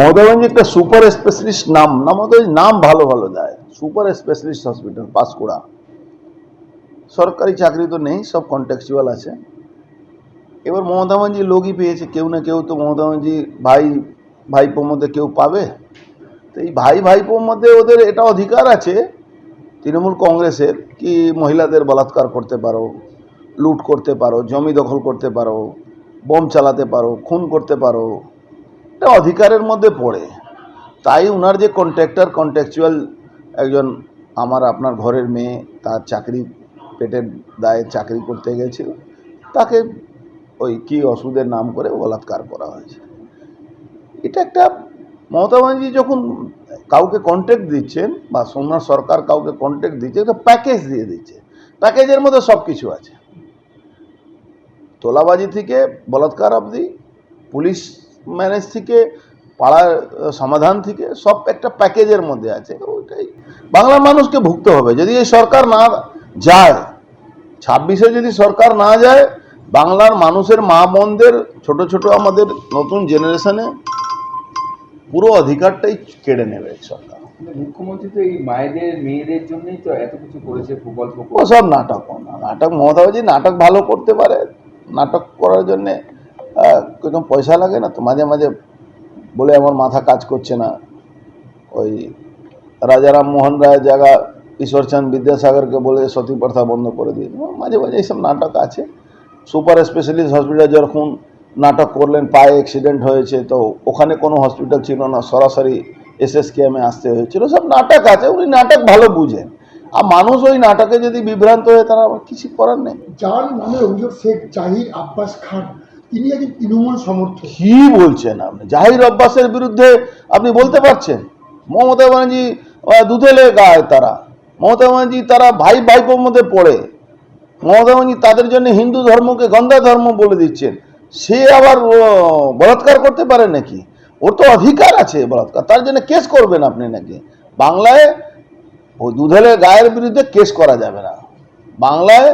মমতা একটা super specialist নাম, না মমতা নাম ভালো ভালো দেয় সুপার স্পেশালিস্ট হসপিটাল, পাঁশকুড়া। সরকারি চাকরি তো নেই, সব কন্ট্যাকচুয়াল আছে। এবার মমতা লোকই পেয়েছে, কেউ না কেউ তো মমতা ভাই, ভাইপোর মধ্যে কেউ পাবে। তো এই ভাই, ভাইপোর মধ্যে ওদের এটা অধিকার আছে, তৃণমূল কংগ্রেসের, কি মহিলাদের বলাৎকার করতে পারো, লুট করতে পারো, জমি দখল করতে পারো, বোম চালাতে পারো, খুন করতে পারো এটা অধিকারের মধ্যে পড়ে। তাই উনার যে কন্ট্রাক্টর কন্ট্রাকচুয়াল একজন আমার, আপনার ঘরের মেয়ে, তার চাকরি পেটের দায়ে চাকরি করতে গেছিল। তাকে ওই কি ওষুধের নাম করে বলাৎকার করা হয়েছে। এটা একটা, মমতা ব্যানার্জি যখন কাউকে কন্ট্যাক্ট দিচ্ছেন বা সোমনাথ সরকার কাউকে কন্ট্যাক্ট দিচ্ছে একটা প্যাকেজ দিয়ে দিচ্ছে। প্যাকেজের মধ্যে সব কিছু আছে। তোলাবাজি থেকে বলাৎকার অবধি পুলিশ ম্যানেজ থেকে পাড়ার সমাধান থেকে সব একটা প্যাকেজের মধ্যে আছে। ওইটাই। বাংলার মানুষকে ভুগতে হবে। যদি এই সরকার না যায় ছাব্বিশে যদি সরকার না যায় বাংলার মানুষের মা বোনদের ছোট ছোট আমাদের নতুন জেনারেশনে পুরো অধিকারটাই কেড়ে নেবে সরকার। মুখ্যমন্ত্রী তো এই মায়েদের মেয়েদের জন্যই তো এত কিছু করেছে প্রকল্প। ও সব নাটক নাটক মমতা নাটক ভালো করতে পারে। নাটক করার জন্যে কোনো পয়সা লাগে না তো মাঝে মাঝে বলে আমার মাথা কাজ করছে না। ওই রাজারাম মোহন রায়ের জায়গা ঈশ্বরচাঁদ বিদ্যাসাগরকে বলে সতী প্রথা বন্ধ করে দিয়ে। মাঝে মাঝে এইসব নাটক আছে। সুপার স্পেশালিস্ট হসপিটাল যখন নাটক করলেন, পায়ে অ্যাক্সিডেন্ট হয়েছে, তো ওখানে কোনো হসপিটাল ছিল না, সরাসরি এসএসকেএমে আসতে হয়েছিল। সব নাটক আছে, উনি নাটক ভালো বুঝেন। আর মানুষ ওই নাটকে যদি বিভ্রান্ত হয়ে তারা কিছু করার নেই। যার নামে অভিযোগ, শেখ জাহির আব্বাস খান তিনি একজন তৃণমূল সমর্থক। কি বলছেন আপনি? জাহির আব্বাসের বিরুদ্ধে আপনি বলতে পারছেন? মমতা ব্যানার্জি দুধেলে গায় তারা। মমতা ব্যানার্জি তারা ভাই ভাইপোর মধ্যে পড়ে। মমতা ব্যানার্জি তাদের জন্য হিন্দু ধর্মকে গন্ধা ধর্ম বলে দিচ্ছেন। সে আবার বলাৎকার করতে পারে নাকি? ওর তো অধিকার আছে বলাৎকার। তার জন্য কেস করবেন আপনি নাকি? বাংলায় ওই দুধেলে গায়ের বিরুদ্ধে কেস করা যাবে না। বাংলায়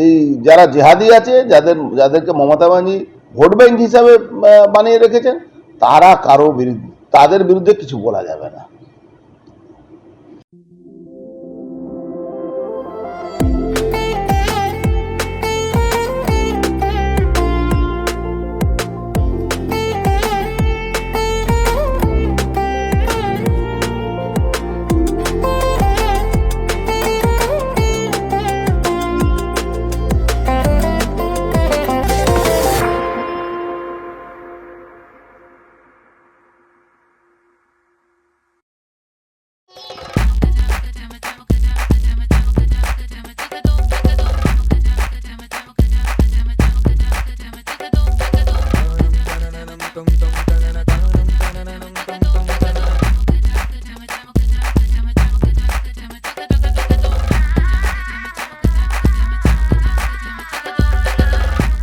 এই যারা জেহাদি আছে, যাদের, যাদেরকে মমতা ব্যানার্জি ভোট ব্যাংক হিসাবে বানিয়ে রেখেছেন, তারা কারও বিরুদ্ধে, তাদের বিরুদ্ধে কিছু বলা যাবে না।